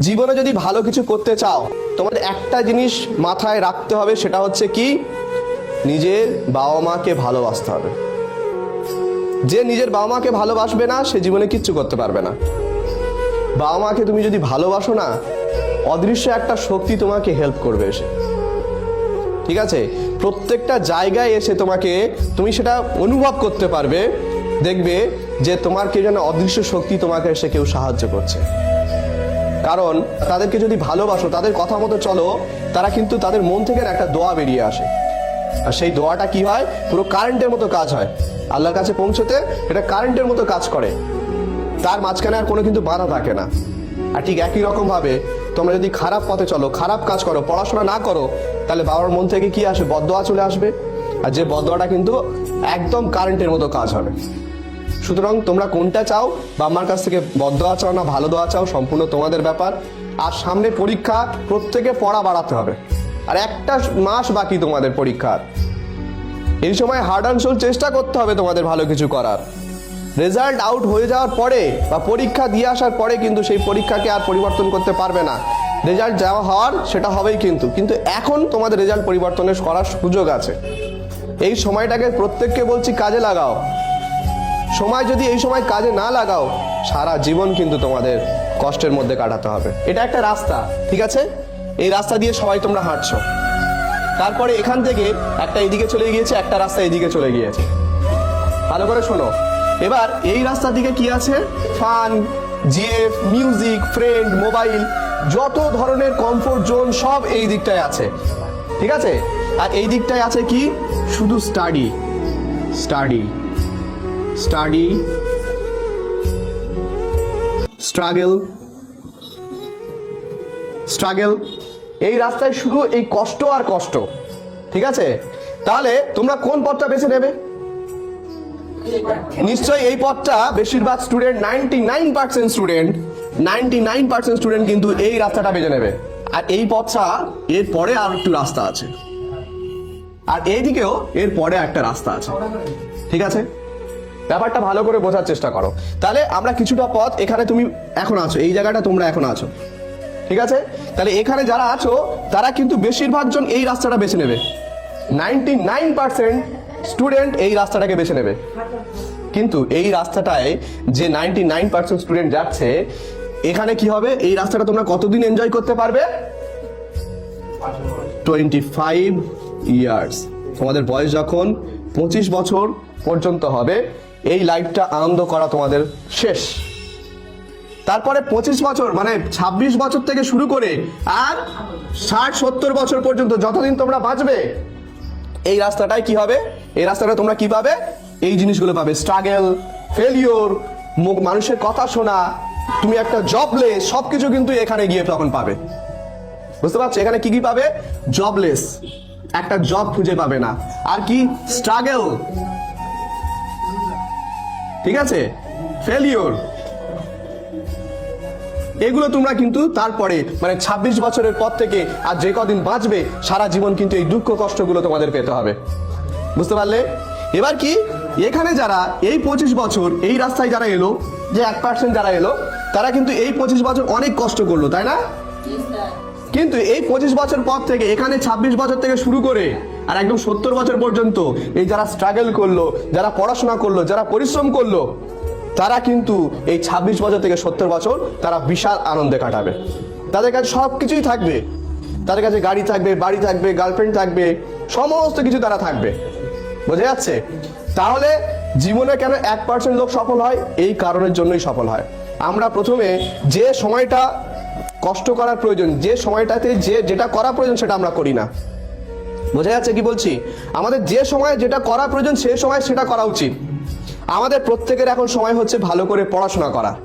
জীবনে যদি ভালো কিছু করতে চাও, তোমাদের একটা জিনিস মাথায় রাখতে হবে, সেটা হচ্ছে কি? নিজের বাবা মাকে ভালোবাসতে হবে। যে নিজের বাবা মাকে ভালোবাসবে না, সে জীবনে কিচ্ছু করতে পারবে না। বাবা মাকে তুমি যদি ভালোবাসো না, অদৃশ্য একটা শক্তি তোমাকে হেল্প করবে এসে। ঠিক আছে? প্রত্যেকটা জায়গায় এসে তোমাকে, তুমি সেটা অনুভব করতে পারবে, দেখবে যে তোমার কে যেন অদৃশ্য শক্তি তোমাকে এসে কেউ সাহায্য করছে। কারণ তাদেরকে যদি ভালোবাসো, তাদের কথা মতো চলো, তারা কিন্তু তাদের মন থেকে একটা দোয়া বেরিয়ে আসে। আর সেই দোয়াটা কি হয়? পুরো কারেন্টের মতো কাজ হয়। আল্লাহর কাছে পৌঁছতে এটা কারেন্টের মতো কাজ করে। তার মাঝখানে আর কোনো কিন্তু বাধা থাকে না। আর ঠিক একই রকম ভাবে তোমরা যদি খারাপ পথে চলো, খারাপ কাজ করো, পড়াশোনা না করো, তাহলে বাবার মন থেকে কি আসে? বদোয়া চলে আসবে। আর যে বদোয়াটা কিন্তু একদম কারেন্টের মতো কাজ হবে। সুতরাং তোমরা কোনটা চাও? বা আমার কাছ থেকে বদোয়া চাও না ভালো দোয়া চাও, সম্পূর্ণ তোমাদের ব্যাপার। আর সামনে পরীক্ষা, প্রত্যেকে পড়া বাড়াতে হবে। আর একটা মাস বাকি তোমাদের পরীক্ষার। এই সময় হার্ড অ্যান্ড সোল চেষ্টা করতে হবে তোমাদের ভালো কিছু করার। রেজাল্ট আউট হয়ে যাওয়ার পরে, বা পরীক্ষা দিয়ে আসার পরে কিন্তু সেই পরীক্ষাকে আর পরিবর্তন করতে পারবে না। রেজাল্ট যাওয়া হওয়ার, সেটা হবেই কিন্তু। কিন্তু এখন তোমাদের রেজাল্ট পরিবর্তনের করার সুযোগ আছে। এই সময়টাকে প্রত্যেককে বলছি, কাজে লাগাও। সময় যদি এই সময় কাজে না লাগাও, সারা জীবন কিন্তু তোমাদের কষ্টের মধ্যে কাটাতে হবে। এটা একটা রাস্তা, ঠিক আছে? এই রাস্তা দিয়ে সবাই তোমরা হাঁটছো। তারপরে এখান থেকে একটা এদিকে চলে গিয়েছে, একটা রাস্তা এদিকে চলে গিয়েছে। ভালো করে শোনো। এবার এই রাস্তার দিকে কি আছে? Fun GF music friend mobile যত ধরনের কমফোর্ট জোন সব এই দিকটায় আছে। ঠিক আছে? আর এই দিকটায় আছে কি? শুধু study study study struggle struggle এই রাস্তায় শুধু এই কষ্ট আর কষ্ট, ঠিক আছে? তাহলে তোমরা কোন পথটা বেছে নেবে? নিশ্চয়ই এই পথটা বেশিরভাগ student ninety nine percent student ninety nine percent student কিন্তু এই রাস্তাটা বেছে নেবে। আর এই পথটা, এর পরে আর একটু রাস্তা আছে। আর এইদিকেও এর পরে একটা রাস্তা আছে। ঠিক আছে? ব্যাপারটা ভালো করে বোঝার চেষ্টা করো। তাহলে আমরা কিছুটা পথ এখানে তুমি এখন আছো, এই জায়গাটা তোমরা এখন আছো। ঠিক আছে? তাহলে এখানে যারা আছো, তারা কিন্তু বেশিরভাগ জন এই রাস্তাটা বেছে নেবে। নাইনটি নাইন পার্সেন্ট স্টুডেন্ট এই রাস্তাটাকে বেছে নেবে। কিন্তু এই রাস্তাটায় যে নাইনটি নাইন পার্সেন্ট স্টুডেন্ট যাচ্ছে, এখানে কি হবে? এই রাস্তাটা তোমরা কতদিন এনজয় করতে পারবে? টোয়েন্টি ফাইভ ইয়ার্স তোমাদের বয়স যখন পঁচিশ বছর পর্যন্ত হবে এই লাইফটা আনন্দ করা তোমাদের শেষ। তারপরে পঁচিশ বছর মানে ২৬ বছর থেকে শুরু করে আর ষাট, সত্তর বছর পর্যন্ত যতদিন তোমরা বাঁচবে, এই রাস্তাটায় কি হবে? এই রাস্তাটা তোমরা কি পাবে? এই জিনিসগুলো পাবে। স্ট্রাগল ফেলিওর মানুষের কথা শোনা, তুমি একটা জবলেস সবকিছু কিন্তু এখানে গিয়ে তখন পাবে। বুঝতে পারছ? এখানে কি কি পাবে? জবলেস একটা জব খুঁজে পাবে না। আর কি? স্ট্রাগল ঠিক আছে? ফেলিওর এগুলো তোমরা কিন্তু তারপরে মানে ২৬ বছরের পর থেকে আর যে কদিন বাঁচবে, সারা জীবন কিন্তু এই দুঃখ কষ্টগুলো তোমাদের পেতে হবে। বুঝতে পারলে? এবার কি? এখানে যারা এই পঁচিশ বছর, এই রাস্তায় যারা এলো, যে এক পার্সেন্ট যারা এলো, তারা কিন্তু এই পঁচিশ বছর অনেক কষ্ট করল, তাই না? কিন্তু এই পঁচিশ বছর পর থেকে, এখানে ২৬ বছর থেকে শুরু করে, আর একদম সত্তর বছর পর্যন্ত এই যারা স্ট্রাগল করল, যারা পড়াশোনা করল, যারা পরিশ্রম করল, তারা কিন্তু এই ২৬ বছর থেকে সত্তর বছর তারা বিশাল আনন্দে কাটাবে। তাদের কাছে সব কিছুই থাকবে। তাদের কাছে গাড়ি থাকবে, বাড়ি থাকবে গার্লফ্রেন্ড থাকবে, সমস্ত কিছু তারা থাকবে। বোঝা যাচ্ছে? তাহলে জীবনে কেন এক পার্সেন্ট লোক সফল হয়? এই কারণের জন্যই সফল হয়। আমরা প্রথমে যে সময়টা কষ্ট করার প্রয়োজন, যে সময়টাতে যে যেটা করা প্রয়োজন সেটা আমরা করি না। বোঝা যাচ্ছে কি বলছি? আমাদের যে সময় যেটা করা প্রয়োজন সে সময় সেটা করা উচিত। আমাদের প্রত্যেকের এখন সময় হচ্ছে ভালো করে পড়াশোনা করা।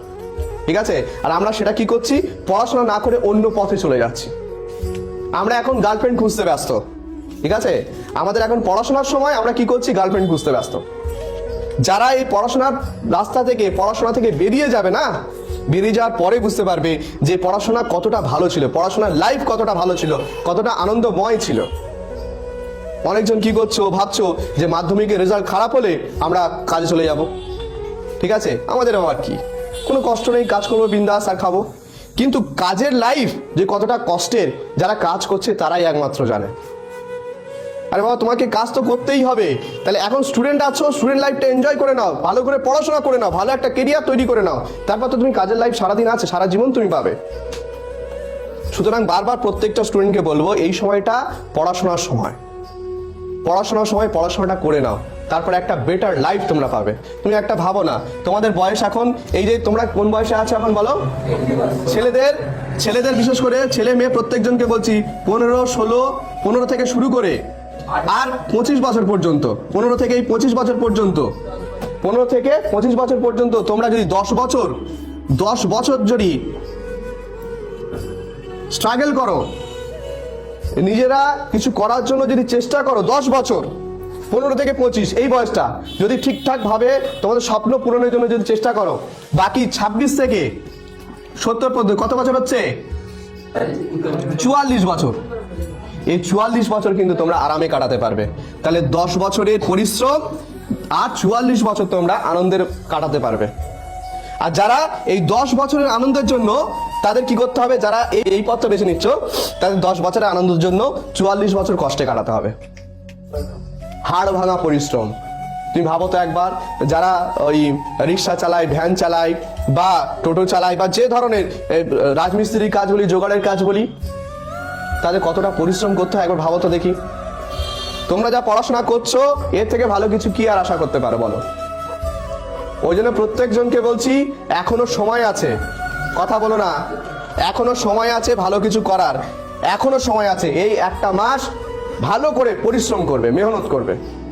ঠিক আছে? আর আমরা সেটা কি করছি? পড়াশোনা না করে অন্য পথে চলে যাচ্ছি। আমরা এখন গার্লফ্রেন্ড খুঁজতে ব্যস্ত। ঠিক আছে? আমাদের এখন পড়াশোনার সময় আমরা কি করছি? গার্লফ্রেন্ড খুঁজতে ব্যস্ত। যারা এই পড়াশোনার রাস্তা থেকে, পড়াশোনা থেকে বেরিয়ে যাবে না বেরিয়ে যাওয়ার পরে বুঝতে পারবে যে পড়াশোনা কতটা ভালো ছিল, পড়াশোনার লাইফ কতটা ভালো ছিল, কতটা আনন্দময় ছিল। অনেকজন কি করছ, ভাবছ যে মাধ্যমিকের রেজাল্ট খারাপ হলে আমরা কাজে চলে যাব। ঠিক আছে? আমাদের আবার কি? কোনো কষ্ট নেই, কাজ করব, বিন্দাস আর খাব। কিন্তু কাজের লাইফ যে কতটা কষ্টের, যারা কাজ করছে তারাই একমাত্র জানে। আরে বাবা, তোমাকে কাজ তো করতেই হবে। তাহলে এখন স্টুডেন্ট আছো স্টুডেন্ট লাইফটা এনজয় করে নাও, ভালো করে পড়াশোনা করে নাও, ভালো একটা কেরিয়ার তৈরি করে নাও। তারপর তো তুমি কাজের লাইফ সারাদিন আছে, সারা জীবন তুমি পাবে। সুতরাং বারবার প্রত্যেকটা স্টুডেন্টকে বলব, এই সময়টা পড়াশোনার সময়। পড়াশোনার সময় পড়াশোনাটা করে নাও। তারপরে একটা বেটার লাইফ তোমরা পাবে। তুমি একটা ভাবো না, তোমাদের বয়স এখন, এই যে তোমরা কোন বয়সে আছো এখন বলো? ছেলেদের ছেলেদের বিশেষ করে ছেলে মেয়ে প্রত্যেকজনকে বলছি, পনেরো, ষোলো, পনেরো থেকে শুরু করে আর পঁচিশ বছর পর্যন্ত, পনেরো থেকে পঁচিশ বছর পর্যন্ত, পনেরো থেকে পঁচিশ বছর পর্যন্ত তোমরা যদি দশ বছর দশ বছর যদি স্ট্রাগল করো, নিজেরা কিছু করার জন্য যদি চেষ্টা করো, দশ বছর, পনেরো থেকে পঁচিশ, এই বয়সটা, যদি ঠিকঠাক ভাবে তোমাদের স্বপ্ন পূরণের জন্য যদি চেষ্টা করো, বাকি ছাব্বিশ থেকে সত্তর পর্যন্ত, কত বছর হচ্ছে? চুয়াল্লিশ বছর। এই চুয়াল্লিশ বছর কিন্তু তোমরা আরামে কাটাতে পারবে। তাহলে দশ বছরের পরিশ্রম আর চুয়াল্লিশ বছর তোমরা আনন্দের কাটাতে পারবে। আর যারা এই দশ বছরের আনন্দের জন্য তাদের কি করতে হবে? যারা এই পথটা বেছে নিচ্ছ, তাদের দশ বছরের আনন্দের জন্য চুয়াল্লিশ বছর কষ্টে কাটাতে হবে। হাড় ভাঙা পরিশ্রম। তুমি ভাবো তো একবার, যারা ওই রিক্সা চালায়, ভ্যান চালায় বা টোটো চালায় বা যে ধরনের রাজমিস্ত্রির কাজ বলি, জোগাড়ের কাজ বলি তাদের কতটা পরিশ্রম করতে হয় একবার ভাবো তো দেখি। তোমরা যা পড়াশোনা করছ, এর থেকে ভালো কিছু কি আর আশা করতে পারো বলো? ওই জন্য প্রত্যেকজনকে বলছি, এখনও সময় আছে। কথা বলো না। এখনও সময় আছে ভালো কিছু করার। এখনও সময় আছে। এই একটা মাস ভালো করে পরিশ্রম করবে, মেহনত করবে।